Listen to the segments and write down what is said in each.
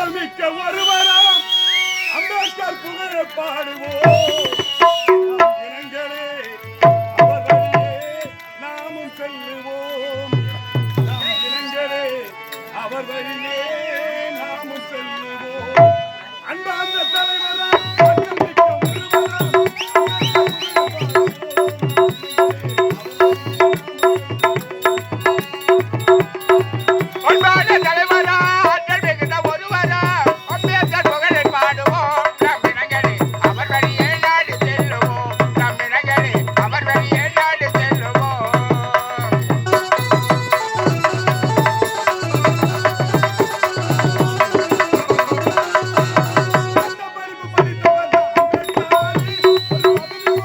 ஆற்றல் மிக்க ஒருவராம். அம்பேத்கர் புகழ பாடுவோம். இனங்களே அவர்களே நாமும் செல்லுவோம். இனங்களே அவர்களே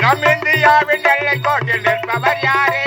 நம் இந்தியாவின் எல்லை கோட்டில் நிற்பவர் யாரே?